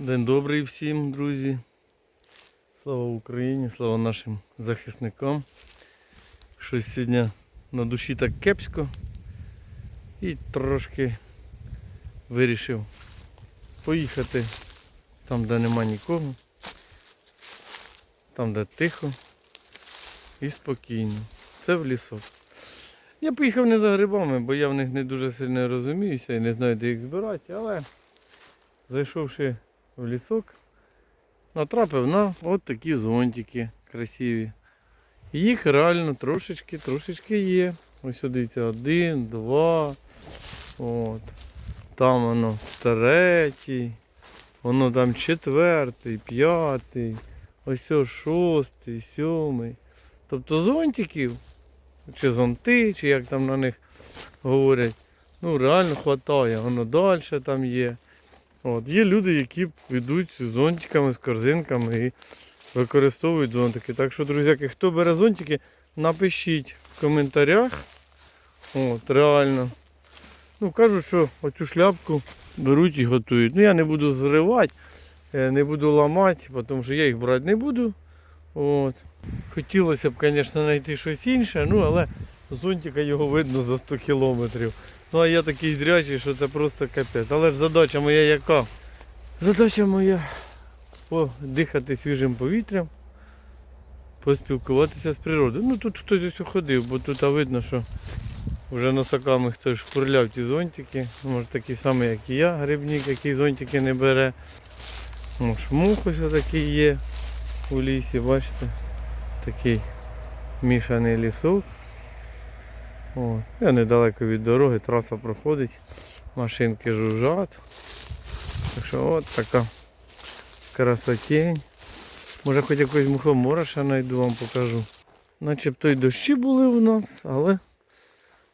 День добрий всім, друзі. Слава Україні, слава нашим захисникам. Щось сьогодні на душі так кепсько. І трошки вирішив поїхати там, де нема нікого. Там, де тихо і спокійно. Це в лісок. Я поїхав не за грибами, бо я в них не дуже сильно розуміюся і не знаю, де їх збирати, але зайшовши в лісок, натрапив на от такі зонтики красиві. Їх реально трошечки, трошечки є. Ось дивіться, один, два. От. Там воно третій. Воно там четвертий, п'ятий. Ось шостий, сьомий. Тобто зонтиків, чи зонти, чи як там на них говорять. Ну реально вистачає. Воно далі там є. От. Є люди, які йдуть з зонтиками, з корзинками і використовують зонтики. Так що, друзяки, хто бере зонтики, напишіть в коментарях. От, реально. Ну, кажуть, що оцю шляпку беруть і готують. Ну я не буду зривати, е, не буду ламати, тому що я їх брати не буду. От. Хотілося б, звісно, знайти щось інше, ну але зонтика його видно за 100 кілометрів. Ну а я такий зрячий, що це просто капець. Але ж задача моя яка? Задача моя подихати свіжим повітрям, поспілкуватися з природою. Ну тут хтось ось ходив, бо тут видно, що вже носаками хтось шпурляв ті зонтики. Може такий самий, як і я, грибник, який зонтики не бере. Може мух ось такий є у лісі, бачите? Такий мішаний лісок. От. Я недалеко від дороги, траса проходить, машинки жужжать. Так що от така красотень. Може хоч якогось мухомора ще знайду, вам покажу. Начебто й дощі були у нас, але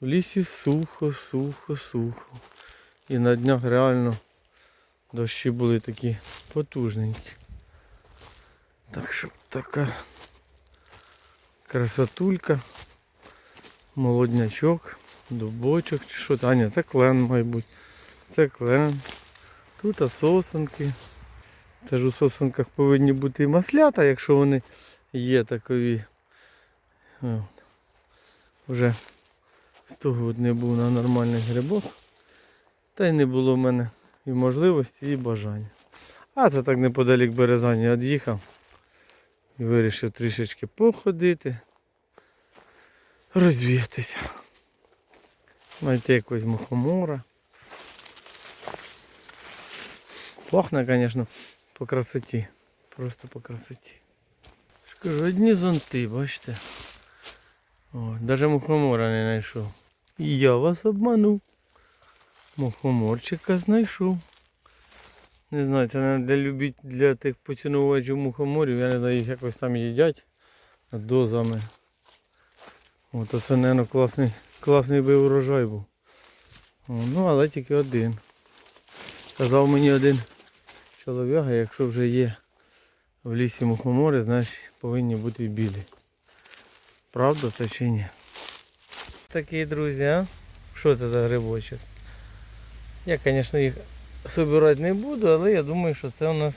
в лісі сухо, сухо, сухо. І на днях реально дощі були такі потужненькі. Так що така красотулька, молоднячок, дубочок чи що. А ні, це клен, мабуть. Це клен. Тут сосенки. Теж у сосенках повинні бути і маслята, якщо вони є такові. Вже 100 год не був на нормальних грибах. Та й не було в мене і можливості, і бажання. А це так неподалік Березані від'їхав. І вирішив трішечки походити, розвіятися. Знайти якогось мухомора. Пахне, звісно, по красоті. Просто по красоті. Кажу, одні зонти, бачите. О, навіть мухомора не знайшов. І я вас обманув. Мухоморчика знайшов. Не знаю, це не для любить для тих поцінувачів мухоморів, я не знаю, їх якось там їдять дозами. От оце, мабуть, класний, класний би урожай був. Ну, але тільки один. Казав мені один чоловіка, якщо вже є в лісі мухомори, значить повинні бути білі. Правда це чи ні? Такі друзі, а? Що це за грибочок? Я, звісно, їх собирати не буду, але я думаю, що це у нас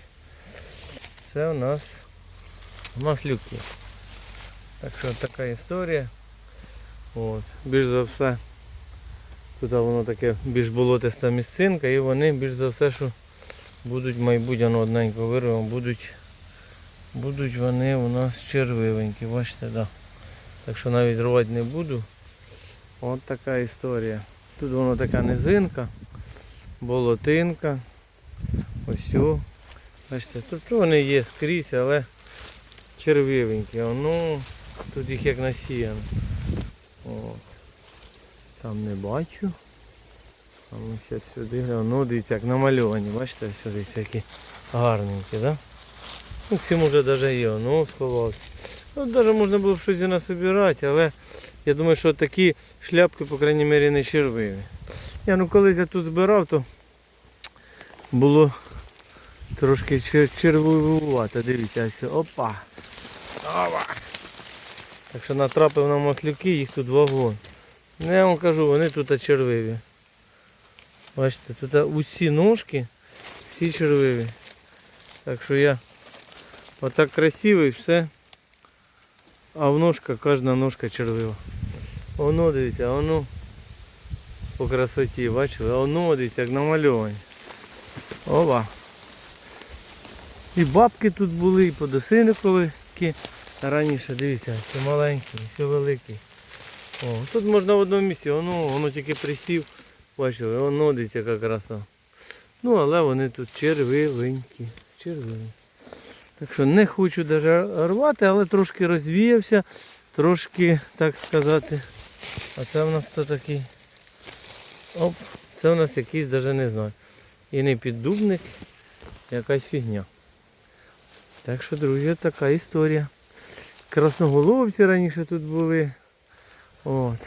це у нас маслюки. Так що така історія. От. Більш за все. Тут воно таке більш болотиста місцинка і вони більш за все, що будуть, мабуть, одненько вирвемо, будуть, будуть вони у нас червивенькі, бачите, да. Так що навіть рвати не буду. От така історія. Тут воно така низинка, болотинка. Ось. Бачите, тут вони є скрізь, але червивенькі. Ну, тут їх як насіяно. От. Там не бачу. А ми ще сюди гляну. Ну, дивіться, як намальовані, бачите, сюди такі гарненькі, да? Ну, всім уже навіть є, ну сховався. Ну, навіть можна було б щось і насобирати, але я думаю, що такі шляпки, по крайній мірі, не червиві. Я ну колись я тут збирав, то було трошки чер- червивувато. Дивіться, ось. Опа. Опа. Так що натрапив на маслюки, їх тут вагон. Ну, я вам кажу, вони тут червиві. Бачите, тут усі ножки, всі червиві. Так що я отак красивий, все. А в ножка, кожна ножка червива. Воно дивіться, воно по красоті, бачили? Воно дивіться, як намальовані. Ова. І бабки тут були, і подосиниковики. Раніше, дивіться, це маленький, все великий. О, тут можна в одному місці, воно, воно тільки присів. Бачили, воно дивіться, яка краса. Ну, але вони тут червивенькі. Червиві. Так що не хочу навіть рвати, але трошки розвіявся, трошки, так сказати. А це в нас хто такий? Оп, це в нас якийсь навіть не знаю. І не піддубник, якась фігня. Так що, друзі, така історія. Красноголовці раніше тут були. От.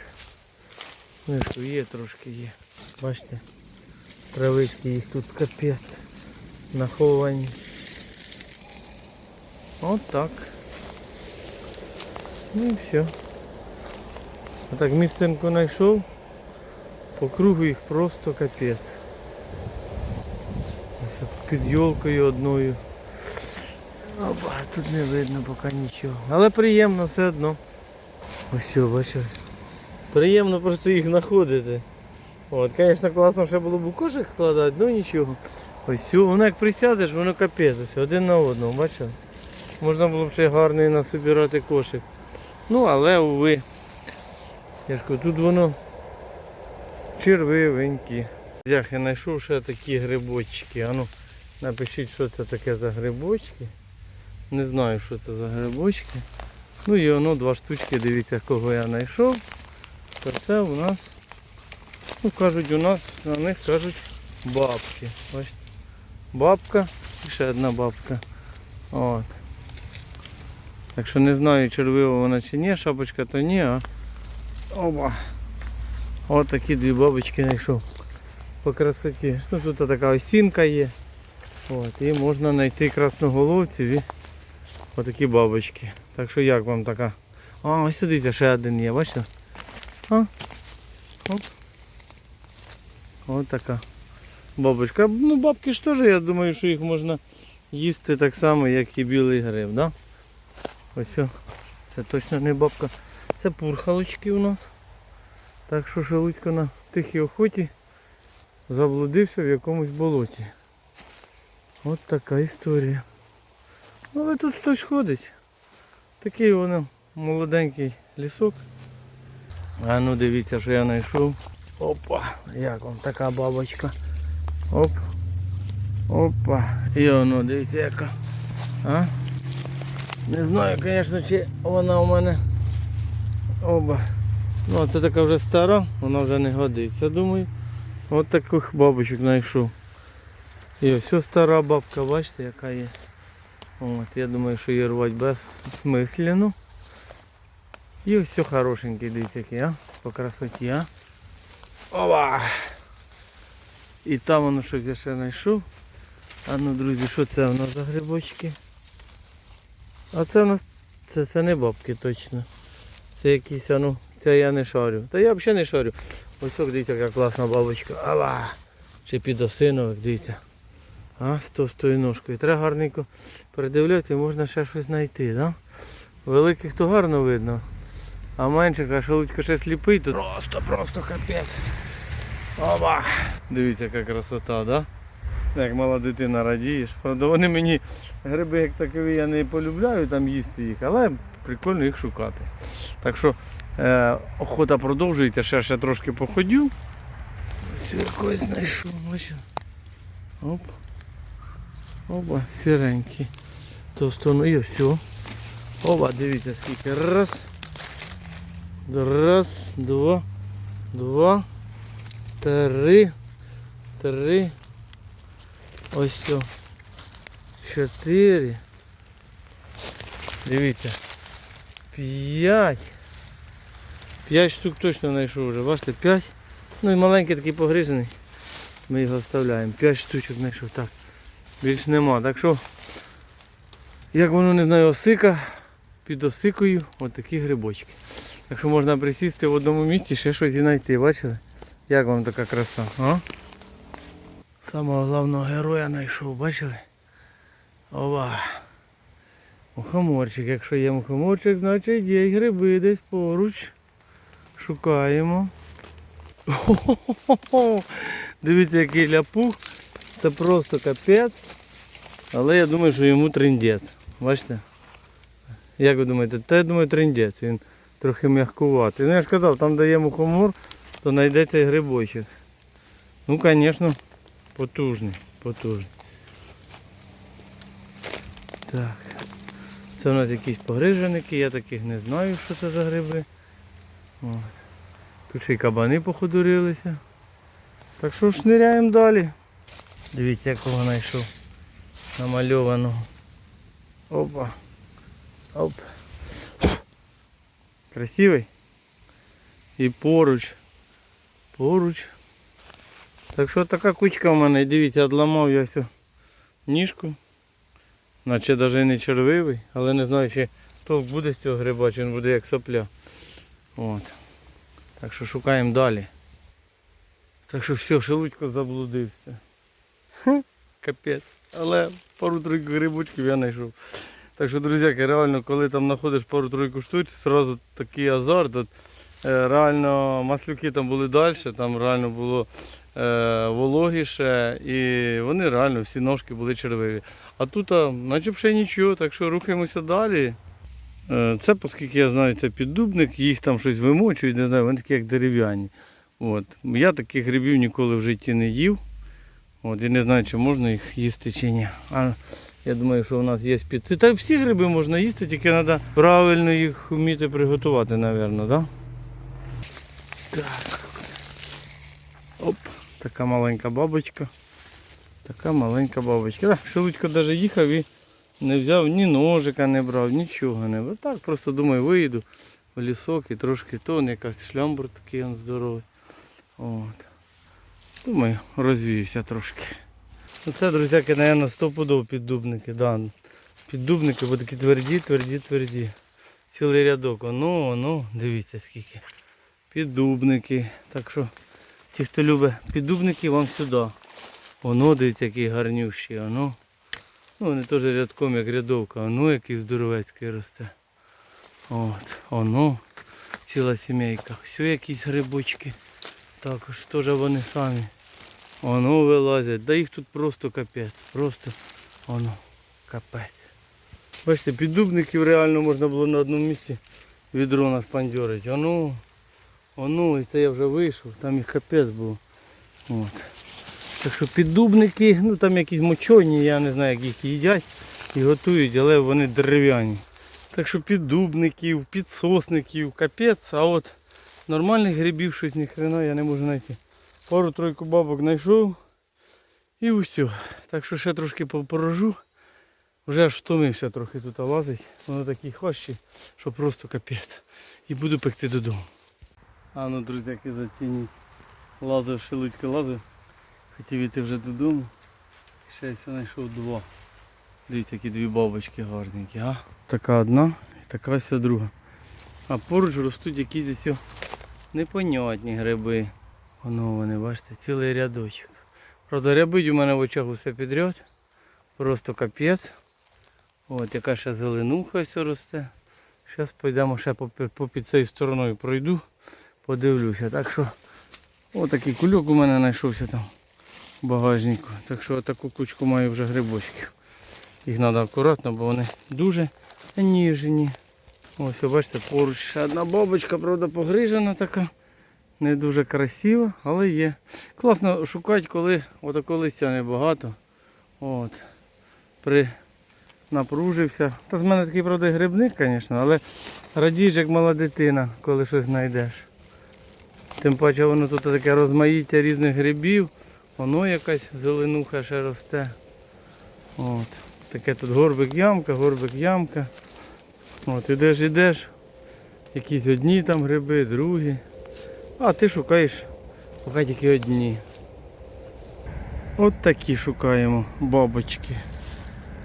Ну, що є трошки є. Бачите? Травички їх тут капець. Наховані. От так. Ну і все. А так місцинку знайшов. По кругу їх просто капець. Під йолкою одною. Опа, тут не видно поки нічого. Але приємно все одно. Ось бачили. Приємно просто їх знаходити. От, звісно, класно ще було б кошик складати, ну нічого. Ось воно як присядеш, воно капець, ось один на одному, бачили? Можна було б ще гарний насобирати кошик. Ну, але уви. Я ж кажу, тут воно червивенькі. Я знайшов ще такі грибочки. Ану, напишіть, що це таке за грибочки. Не знаю, що це за грибочки. Ну і воно два штучки, дивіться, кого я знайшов. То це у нас, ну кажуть, у нас на них кажуть бабки. Бачите? Бабка і ще одна бабка. От. Так що не знаю, червива вона чи ні, шапочка то ні, а оба. От такі дві бабочки знайшов. По красоті. Ну тут така осінка є. От, і можна знайти красноголовців і отакі бабочки. Так що як вам така? А, ось сюди ще один є, бачите? А? Оп. Ось така бабочка. Ну бабки ж теж, я думаю, що їх можна їсти так само, як і білий гриб, да? Ось. Це точно не бабка. Це пурхалочки у нас. Так що шелудько на тихій охоті заблудився в якомусь болоті. От така історія. Але тут хтось ходить. Такий воно молоденький лісок. А ну дивіться, що я знайшов. Опа, як вам така бабочка. Оп. Опа. І воно, дивіться яка. А? Не знаю, звісно, чи вона у мене. Оба. Ну, це така вже стара, вона вже не годиться, думаю. От таких бабочок знайшов. І ось стара бабка, бачите, яка є. От, я думаю, що її рвати безсмислено. І ось все хорошенький, дивіться, а? По красоті, а? Ова! І там воно щось я ще знайшов. А ну, друзі, що це у нас за грибочки? А це у нас це, це не бабки точно. Це якісь, а ну, це я не шарю. Та я взагалі не шарю. Ось дивіться, яка класна бабочка. Ава! Чи підосиновик, дивіться. А, з товстою ножкою. Треба гарненько передивлятися, можна ще щось знайти, да? Великих то гарно видно. А менших, а шелудько ще сліпий, тут просто, просто капець. Оба! Дивіться, яка красота, да? Як мала дитина радієш. Правда, вони мені гриби як такові я не полюбляю там їсти їх, але прикольно їх шукати. Так що е, охота продовжується, ще ще трошки походю. Ось якось знайшов. Оп. Оба, сіренький. Товстону і все. Оба, дивіться скільки. Раз. Раз, два, два, три, три. Ось все. Чотири. Дивіться. П'ять. П'ять штук точно знайшов вже. Бачите, п'ять. Ну і маленький такий погрижений. Ми його оставляємо. П'ять штучок знайшов. Так. Більш нема. Так що, як воно не знаю, осика, під осикою отакі грибочки. Так що можна присісти в одному місці, ще щось і знайти. Бачили? Як вам така краса? А? Самого головного героя знайшов, бачили? Ова. Мухоморчик. Якщо є мухоморчик, значить є гриби десь поруч. Шукаємо. Хо-хо-хо-хо. Дивіться, який ляпух. Це просто капець. Але я думаю, що йому триндець. Бачите? Як ви думаєте? Та я думаю триндець. Він трохи м'якуватий. Ну я ж казав, там де є мухомор, то знайдеться і грибочок. Ну, звісно, потужний, потужний. Так. Це у нас якісь погриженики, я таких не знаю, що це за гриби. От. Тут ще й кабани походурилися. Так що шниряємо далі. Дивіться, якого знайшов. Намальованого. Опа. Оп. Красивий. І поруч. Поруч. Так що така кучка в мене, дивіться, одламав я всю ніжку. Наче навіть не червивий, але не знаю, чи толк буде з цього гриба, чи він буде як сопля. От. Так що шукаємо далі. Так що все, шелудько заблудився. Капець. Але пару-тройку грибочків я знайшов. Так що, друзяки, реально, коли там знаходиш пару-тройку штук, одразу такий азарт. От, е, реально маслюки там були далі, там реально було е, вологіше і вони реально всі ножки були червиві. А тут, наче ще нічого, так що рухаємося далі. Е, Це, оскільки я знаю, це піддубник, їх там щось вимочують, не знаю, вони такі як дерев'яні. От. Я таких грибів ніколи в житті не їв. От, я не знаю, чи можна їх їсти чи ні. А я думаю, що у нас є спеці. Та всі гриби можна їсти, тільки треба правильно їх вміти приготувати, мабуть, да? Так. Оп, така маленька бабочка. Така маленька бабочка. Так, Шелудько навіть їхав і не взяв ні ножика, не брав, нічого не брав. Так просто думаю, вийду в лісок і трошки тон, якась шлямбур такий он здоровий. От. Думаю, розвівся трошки. Ну це, друзяки, мабуть, стопудов піддубники. Да. Піддубники, бо такі тверді, тверді, тверді. Цілий рядок. Оно, оно, дивіться скільки. Піддубники. Так що ті, хто любить піддубники, вам сюди. Воно, дивіться, який гарнющий, оно. Ну, вони теж рядком, як рядовка, оно який здоровецький росте. От, оно, ціла сімейка. Все якісь грибочки. Також теж вони самі. Воно вилазять. Да їх тут просто капець. Просто воно капець. Бачите, піддубників реально можна було на одному місці відро нашпандьорити. Воно, воно, і це я вже вийшов, там їх капець був. От. Так що піддубники, ну там якісь мочоні, я не знаю, як їх їдять і готують, але вони дерев'яні. Так що піддубників, підсосників, капець, а от нормальних грибів щось ні хрена я не можу знайти. Пару-тройку бабок знайшов і все. Так що ще трошки попорожу. Вже аж втомився трохи тут лазить. Воно такі хвощі, що просто капець. І буду пекти додому. А ну, друзяки, зацініть. Лазив, шелудько лазив. Хотів іти вже додому. Ще я знайшов два. Дивіться, які дві бабочки гарненькі, а? Така одна і така ось друга. А поруч ростуть якісь ось непонятні гриби. Воно бачите, цілий рядочок. Правда, рябить у мене в очах усе підряд. Просто капець. От яка ще зеленуха ось росте. Зараз пойдемо ще по, по під цією стороною пройду, подивлюся. Так що отакий кульок у мене знайшовся там в багажнику. Так що таку кучку маю вже грибочків. Їх треба акуратно, бо вони дуже ніжні. Ось, бачите, поруч ще одна бабочка, правда, погрижена така. Не дуже красива, але є. Класно шукати, коли отакого листя небагато. От. При напружився. Та з мене такий, правда, грибник, звісно, але радієш, як мала дитина, коли щось знайдеш. Тим паче воно тут таке розмаїття різних грибів, воно якась зеленуха ще росте. От. Таке тут горбик ямка, горбик ямка. От, ідеш, ідеш, якісь одні там гриби, другі. А ти шукаєш поки тільки одні. От такі шукаємо бабочки.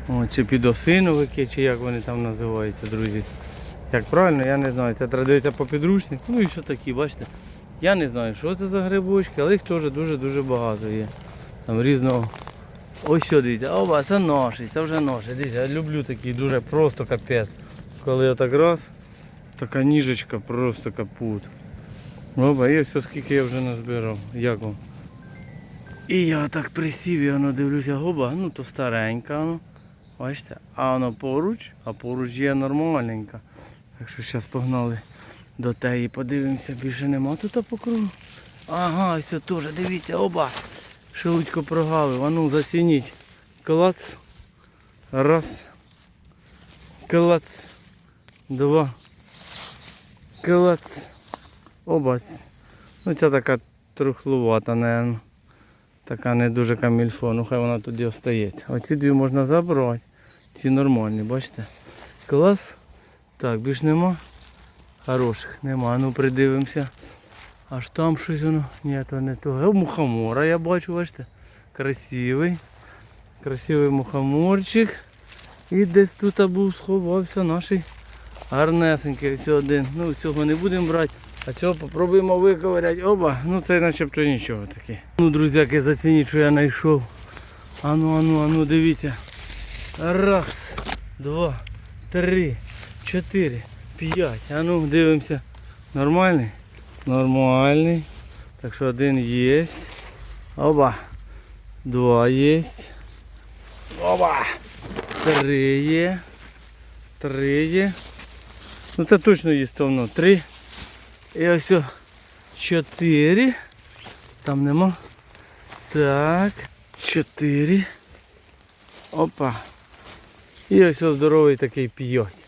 О, чи підосиновики, чи як вони там називаються, друзі. Як правильно, я не знаю. Це дивитися по підручнику. Ну і все такі, бачите. Я не знаю, що це за грибочки, але їх теж дуже-дуже багато є. Там різного Ось що, дивіться, оба, це ноші, це вже ноші. Дивіться, я люблю такі дуже просто капець. Коли отак раз, така ніжечка просто капут. Оба, і все, скільки я вже назбирав. Як вам? І я так присів і воно дивлюся, гоба, ну то старенька, ну. Бачите? А воно поруч, а поруч є нормальненька. Так що зараз погнали до теї, подивимося, більше нема тут по кругу. Ага, все теж, дивіться, оба. Шелудько прогавив. А ну зацініть. Клац. Раз. Клац. Два. Клац. Оба. Ну ця така трухлувата, напевно. Така не дуже камільфо, ну хай вона тоді остається. Оці дві можна забрати. Ці нормальні, бачите? Клас. Так, більш нема. Хороших нема. Ну придивимося. Аж там щось воно. Ні, то не то. Мухомора я бачу, бачите. Красивий. Красивий мухоморчик. І десь тут був сховався наш гарнесенький. Ось один. Ну цього не будемо брати. А цього попробуємо виковиряти. Оба, ну це начебто нічого таке. Ну, друзяки, зацініть, що я знайшов. Ану, ану, ану, дивіться. Раз, два, три, чотири, п'ять. Ану, дивимося. Нормальний? Нормальний. Так що один є. Оба. Два є. Оба. Три є. Три є. Ну це точно є давно. Три. І ось о, чотири. Там нема. Так. Чотири. Опа. І ось здоровий такий п'ять.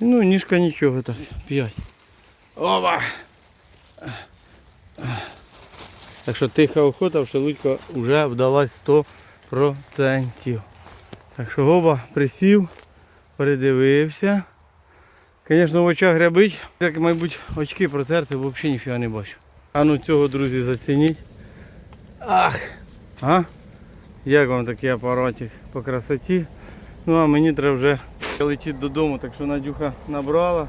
Ну, ніжка нічого так. П'ять. Опа. Так що тиха охота в шелудько вже вдалась 100%. Так що гоба присів, передивився. Звісно, в очах грябить. Як, мабуть, очки протерти, взагалі ніфіга не бачу. А ну цього, друзі, зацініть. Ах! А? Як вам такий апаратик по красоті? Ну а мені треба вже летіти додому, так що Надюха набрала.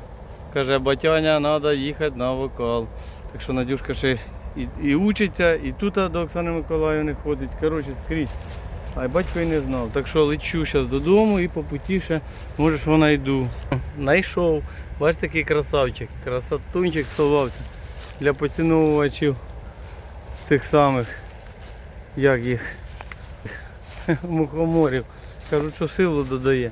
Каже, батяня, треба їхати на вокал. Так що Надюшка ще і, і учиться, і тут до Оксани Миколаївни ходить. Коротше, скрізь. А батько і не знав. Так що лечу зараз додому і по путі ще, може, що знайду. Найшов. Бачиш такий красавчик. Красотунчик сховався. Для поціновувачів цих самих, як їх, мухоморів. Кажуть, що силу додає.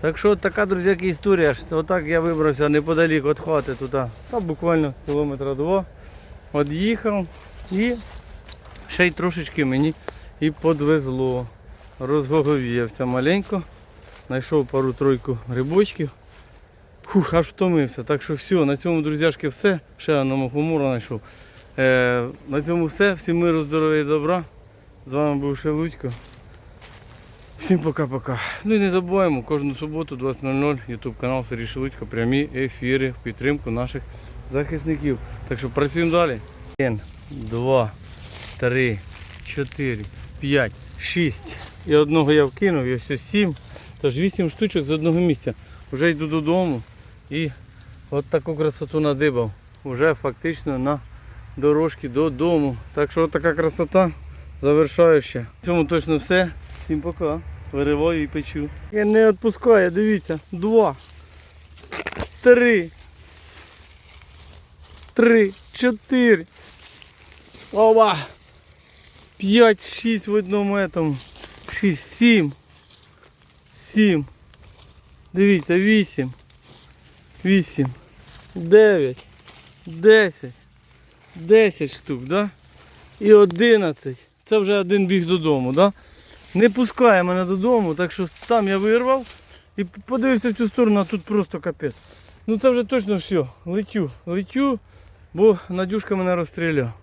Так що така, друзяки, історія. Отак я вибрався неподалік від хати туди. Та буквально кілометра два. От їхав і ще й трошечки мені і подвезло. Розговів'явся маленько. Знайшов пару-тройку грибочків. Фух, аж втомився. Так що все, на цьому, друзяшки, все. Ще одного хумора знайшов. Е, на цьому все. Всім миру, здоров'я і добра. З вами був Шелудько. Всім пока-пока. Ну і не забуваємо, кожну суботу 20.00 YouTube канал Сергій Шелудько, прямі ефіри в підтримку наших захисників. Так що працюємо далі. Один, два, три, чотири, 5, 6. І одного я вкинув, і ось ось 7. Тож 8 штучок з одного місця. Вже йду додому і от таку красоту надибав. Уже фактично на дорожці додому. Так що от така красота. Завершаю. В цьому точно все. Всім пока. Вириваю і печу. Я не відпускаю, дивіться. Два. Три. Три. Чотири. Оба! 5-6 в одному этом. 6, 7. 7. Дивіться, 8. 8. 9. 10. 10 штук, да? І 11. Це вже один біг додому, да? Не пускає мене додому, так що там я вирвав і подивився в цю сторону, а тут просто капець. Ну це вже точно все. Летю, летю, бо Надюшка мене розстріляв.